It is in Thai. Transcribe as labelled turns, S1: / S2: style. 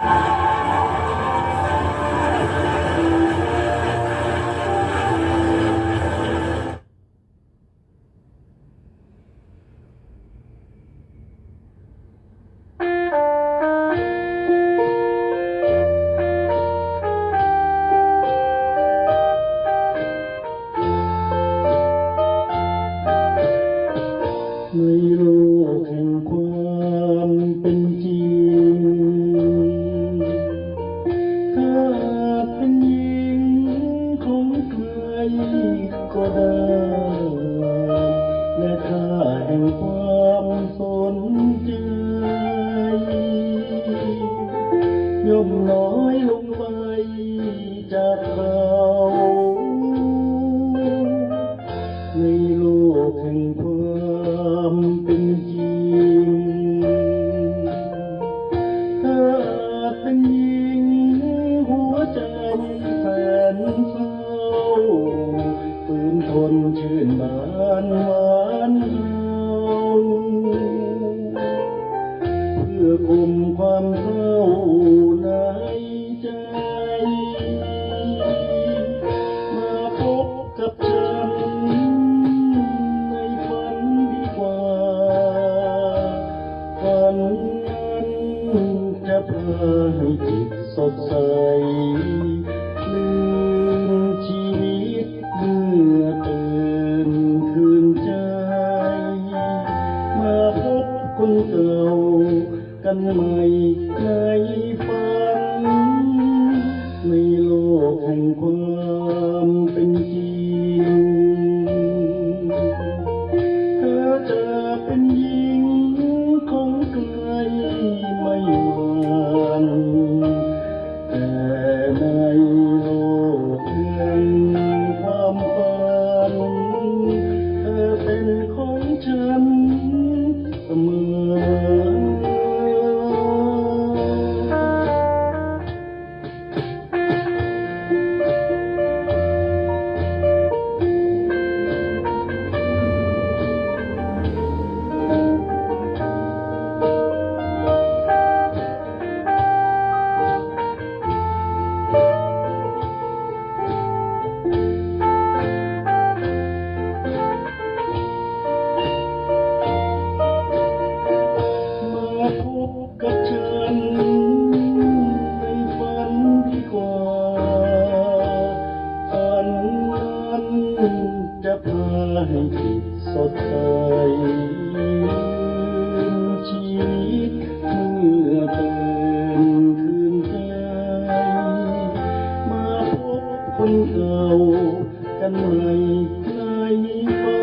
S1: ใย่อมน้อยลงไปจากเราในโลกแห่งความเป็นจริงถ้าเป็นหญิงหัวใจแสนเศร้าฝืนทนชื่นบานหวานเฮาเพื่อคุมความเศร้า เธอให้จิตสดใสลืมชีวิตเมื่อตื่นคืนใจมาพบคนเก่ากันใหม่ในฝัน ให้จิตสดใสชีวิตเมื่อตื่นคืนใจ มาพบคนเก่ากันใหม่คลายนี้ไป